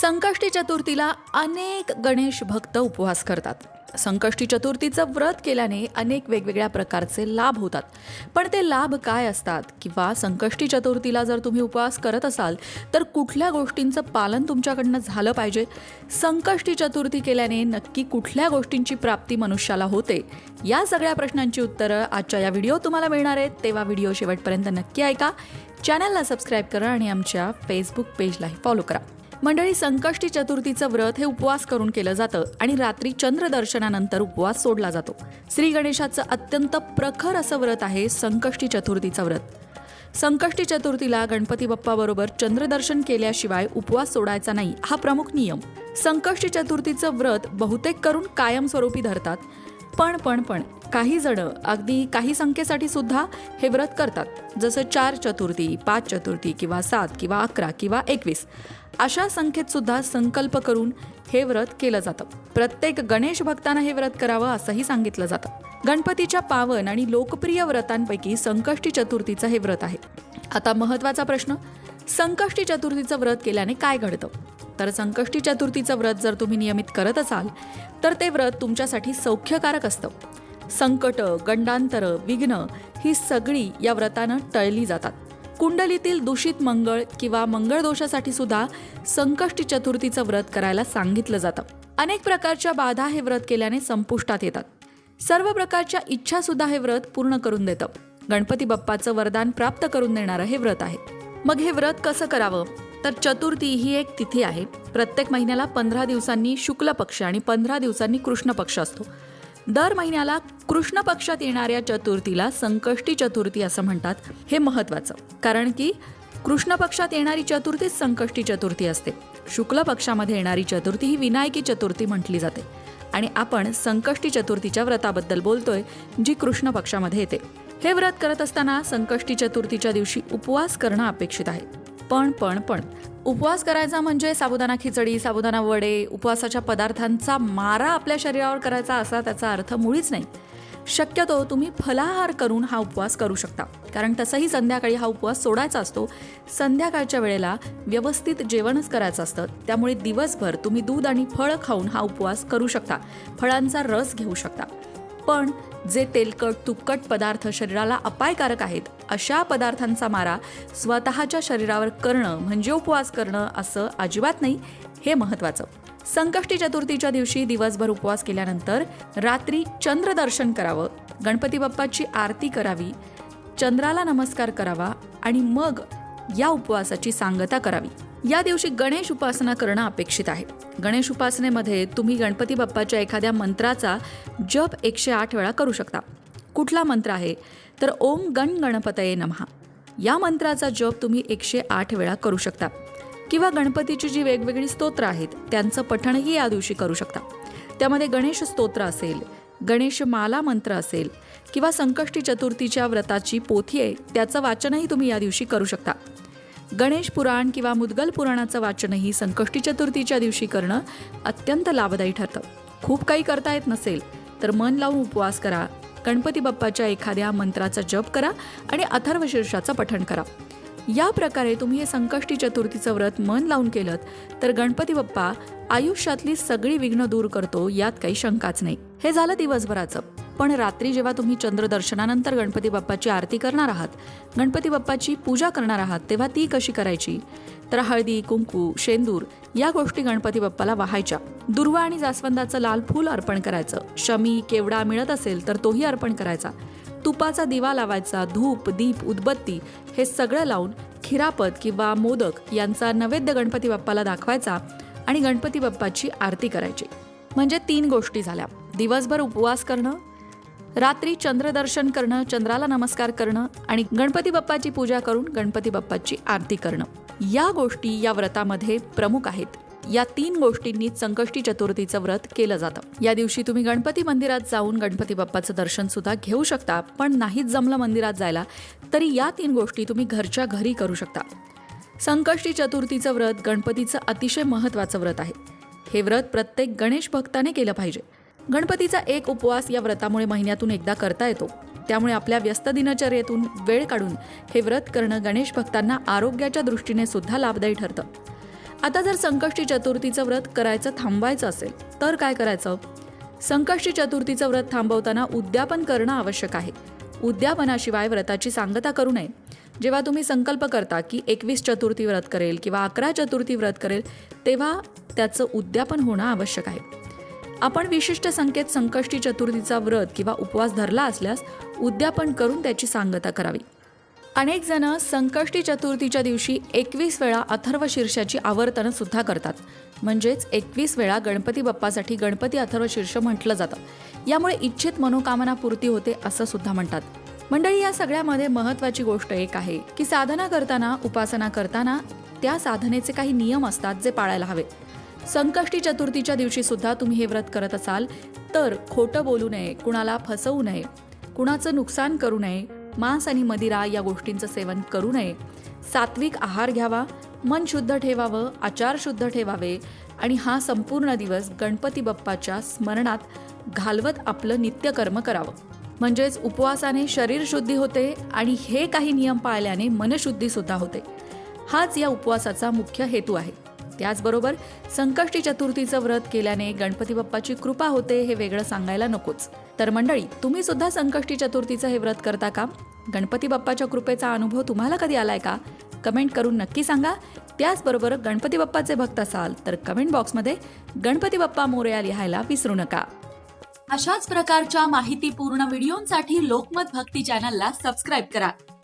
संकष्टी चतुर्थीला अनेक गणेश भक्त उपवास करतात. संकष्टी चतुर्थीचं व्रत केल्याने अनेक वेगवेगळ्या प्रकारचे लाभ होतात. पण ते लाभ काय असतात किंवा संकष्टी चतुर्थीला जर तुम्ही उपवास करत असाल तर कुठल्या गोष्टींचं पालन तुमच्याकडनं झालं पाहिजे? संकष्टी चतुर्थी केल्याने नक्की कुठल्या गोष्टींची प्राप्ती मनुष्याला होते? या सगळ्या प्रश्नांची उत्तरं आजच्या या व्हिडिओ तुम्हाला मिळणार आहेत. तेव्हा व्हिडिओ शेवटपर्यंत नक्की ऐका. चॅनलला सबस्क्राईब करा आणि आमच्या फेसबुक पेजलाही फॉलो करा. मंडळी संकष्टी चतुर्थीचं व्रत हे उपवास करून केलं जातं आणि रात्री चंद्रदर्शनानंतर उपवास सोडला जातो. श्री गणेशाचं अत्यंत प्रखर असं व्रत आहे संकष्टी चतुर्थीचं व्रत. संकष्टी चतुर्थीला गणपती बाप्पाबरोबर चंद्रदर्शन केल्याशिवाय उपवास सोडायचा नाही हा प्रमुख नियम. संकष्टी चतुर्थीचं व्रत बहुतेक करून कायमस्वरूपी धरतात. पण पण पण. काही जण अगदी काही संख्येसाठी सुद्धा हे व्रत करतात. जसं चार चतुर्थी पाच चतुर्थी किंवा सात किंवा अकरा किंवा एकवीस. अशा संख्येत सुद्धा संकल्प करून हे व्रत केलं जातं. प्रत्येक गणेश भक्तांना हे व्रत करावं असंही सांगितलं जातं. गणपतीच्या पावन आणि लोकप्रिय व्रतांपैकी संकष्टी चतुर्थीचं हे व्रत आहे. आता महत्त्वाचा प्रश्न संकष्टी चतुर्थीचं व्रत केल्याने काय घडतं? तर संकष्टी चतुर्थीचं व्रत जर तुम्ही नियमित करत असाल तर ते व्रत तुमच्यासाठी सौख्यकारक असतं. संकट गंडांतर विघ्न ही सगळी या व्रतानं टळली जातात. कुंडलीतील दूषित मंगळ किंवा मंगळ दोषासाठी सुद्धा संकष्टी चतुर्थीचं व्रत करायला सांगितलं जातं. अनेक प्रकारच्या बाधा हे व्रत केल्याने संपुष्टात येतात. सर्व प्रकारच्या इच्छा सुद्धा हे व्रत पूर्ण करून देतं. गणपती बाप्पाचं वरदान प्राप्त करून देणारं हे व्रत आहे. मग हे व्रत कसं करावं? तर चतुर्थी ही एक तिथी आहे. प्रत्येक महिन्याला पंधरा दिवसांनी शुक्ल पक्ष आणि पंधरा दिवसांनी कृष्ण पक्ष असतो. दर महिन्याला कृष्ण पक्षात येणाऱ्या चतुर्थीला संकष्टी चतुर्थी असं म्हणतात. हे महत्वाचं कारण की कृष्ण पक्षात येणारी चतुर्थीच संकष्टी चतुर्थी असते. शुक्ल पक्षामध्ये येणारी चतुर्थी ही विनायकी चतुर्थी म्हटली जाते. आणि आपण संकष्टी चतुर्थीच्या व्रताबद्दल बोलतोय जी कृष्ण पक्षामध्ये येते. हे व्रत करत असताना संकष्टी चतुर्थीच्या दिवशी उपवास करणं अपेक्षित आहे. पण पण पण. उपवास करायचा म्हणजे साबुदाणा खिचडी साबुदाणा वडे उपवासाच्या पदार्थांचा मारा आपल्या शरीरावर करायचा असा त्याचा अर्थ मुळीच नाही. शक्यतो तुम्ही फलाहार करून हा उपवास करू शकता. कारण तसंही संध्याकाळी हा उपवास सोडायचा असतो. संध्याकाळच्या वेळेला व्यवस्थित जेवणच करायचं असतं. त्यामुळे दिवसभर तुम्ही दूध आणि फळं खाऊन हा उपवास करू शकता. फळांचा रस घेऊ शकता. पण जे तेलकट तुपकट पदार्थ शरीराला अपायकारक आहेत अशा पदार्थांचा मारा स्वतःच्या शरीरावर करणं म्हणजे उपवास करणं असं अजिबात नाही हे महत्त्वाचं. संकष्टी चतुर्थीच्या दिवशी दिवसभर उपवास केल्यानंतर रात्री चंद्रदर्शन करावं गणपती बाप्पाची आरती करावी चंद्राला नमस्कार करावा आणि मग या उपवासाची सांगता करावी. या दिवशी गणेश उपासना करणं अपेक्षित आहे. गणेश उपासनेमध्ये तुम्ही गणपती बाप्पाच्या एखाद्या मंत्राचा जप एकशे आठ वेळा करू शकता. कुठला मंत्र आहे? तर ओम गण गणपतये नमहा या मंत्राचा जप तुम्ही एकशे आठ वेळा करू शकता. किंवा गणपतीची जी वेगवेगळी स्तोत्र आहेत त्यांचं पठणही या दिवशी करू शकता. त्यामध्ये गणेश स्तोत्र असेल गणेश माला मंत्र असेल किंवा संकष्टी चतुर्थीच्या व्रताची पोथी आहे त्याचं वाचनही तुम्ही या दिवशी करू शकता. गणेश पुराण किंवा मुद्गल पुराणाचं वाचनही संकष्टी चतुर्थीच्या दिवशी करणं अत्यंत लाभदायी ठरतं. खूप काही करता येत नसेल तर मन लावून उपवास करा गणपती बाप्पाच्या एखाद्या मंत्राचा जप करा आणि अथर्वशीर्षाचं पठण करा. या प्रकारे तुम्ही हे संकष्टी चतुर्थीचं व्रत मन लावून केलं तर गणपती बाप्पा आयुष्यातली सगळी विघ्न दूर करतो यात काही शंकाच नाही. हे झालं दिवसभराचं. पण रात्री जेव्हा तुम्ही चंद्रदर्शनानंतर गणपती बाप्पाची आरती करणार आहात गणपती बाप्पाची पूजा करणार आहात तेव्हा ती कशी करायची? तर हळदी कुंकू शेंदूर या गोष्टी गणपती बाप्पाला वाहायच्या. दुर्वा आणि जास्वंदाचं लाल फूल अर्पण करायचं. शमी केवडा मिळत असेल तर तोही अर्पण करायचा. तुपाचा दिवा लावायचा धूप दीप उदबत्ती हे सगळं लावून खिरापत किंवा मोदक यांचा नैवेद्य गणपती बाप्पाला दाखवायचा आणि गणपती बाप्पाची आरती करायची. म्हणजे तीन गोष्टी झाल्या. दिवसभर उपवास करणं रात्री चंद्रदर्शन करणं चंद्राला नमस्कार करणं आणि गणपती बाप्पाची पूजा करून गणपती बाप्पाची आरती करणं. या गोष्टी या व्रतामध्ये प्रमुख आहेत. या तीन गोष्टींनी संकष्टी चतुर्थीचं व्रत केलं जातं. या दिवशी तुम्ही गणपती मंदिरात जाऊन गणपती बाप्पाचं दर्शन सुद्धा घेऊ शकता पण नाहीच जमलं मंदिरात जायला तरी या तीन गोष्टी तुम्ही घरच्या घरी करू शकता. संकष्टी चतुर्थीचं व्रत गणपतीचं अतिशय महत्त्वाचं व्रत आहे. हे व्रत प्रत्येक गणेश भक्ताने केलं पाहिजे. गणपतीचा एक उपवास या व्रतामुळे महिन्यातून एकदा करता येतो. त्यामुळे आपल्या व्यस्त दिनचर्येतून वेळ काढून हे व्रत करणं गणेश भक्तांना आरोग्याच्या दृष्टीने सुद्धा लाभदायी ठरतं. आता जर संकष्टी चतुर्थीचं व्रत करायचं थांबवायचं असेल तर काय करायचं? संकष्टी चतुर्थीचं व्रत थांबवताना उद्यापन करणं आवश्यक आहे. उद्यापनाशिवाय व्रताची सांगता करू नये. जेव्हा तुम्ही संकल्प करता की एकवीस चतुर्थी व्रत करेल किंवा अकरा चतुर्थी व्रत करेल तेव्हा त्याचं उद्यापन होणं आवश्यक आहे. आपण विशिष्ट संकेत संकष्टी चतुर्थीचा व्रत किंवा उपवास धरला असल्यास उद्यापन करून त्याची सांगता करावी. अनेक जण संकष्टी चतुर्थीच्या दिवशी एकवीस वेळा अथर्व शीर्षाची आवर्तनं सुद्धा करतात. म्हणजेच एकवीस वेळा गणपती बाप्पासाठी गणपती अथर्व शीर्ष म्हटलं जातं. यामुळे इच्छित मनोकामना पूर्ती होते असं सुद्धा म्हणतात. मंडळी या सगळ्यामध्ये महत्त्वाची गोष्ट एक आहे की साधना करताना उपासना करताना त्या साधनेचे काही नियम असतात जे पाळायला हवेत संकष्टी चतुर्थीच्या दिवशी सुद्धा तुम्ही हे व्रत करत असाल तर खोटं बोलू नये कुणाला फसवू नये कुणाचं नुकसान करू नये मांस आणि मदिरा या गोष्टींचं सेवन करू नये. सात्विक आहार घ्यावा मन शुद्ध ठेवावं आचार शुद्ध ठेवावे आणि हा संपूर्ण दिवस गणपती बाप्पाच्या स्मरणात घालवत आपलं नित्यकर्म करावं. म्हणजेच उपवासाने शरीर शुद्धी होते आणि हे काही नियम पाळल्याने मनशुद्धी सुद्धा होते. हाच या उपवासाचा मुख्य हेतू आहे. त्याचबरोबर संकष्टी चतुर्थीचं व्रत केल्याने गणपती बाप्पाची कृपा होते हे वेगळं सांगायला नकोच. तर मंडळी तुम्ही सुद्धा संकष्टी चतुर्थीचं हे व्रत करता का? गणपती बाप्पाच्या कृपेचा अनुभव तुम्हाला कधी आलाय का? कमेंट करून नक्की सांगा. त्याचबरोबर गणपती बाप्पाचे भक्त असाल तर कमेंट बॉक्समध्ये गणपती बाप्पा मोरया लिहायला विसरू नका. अशाच प्रकारच्या माहितीपूर्ण व्हिडिओंसाठी लोकमत भक्ती चॅनलला सबस्क्राईब करा.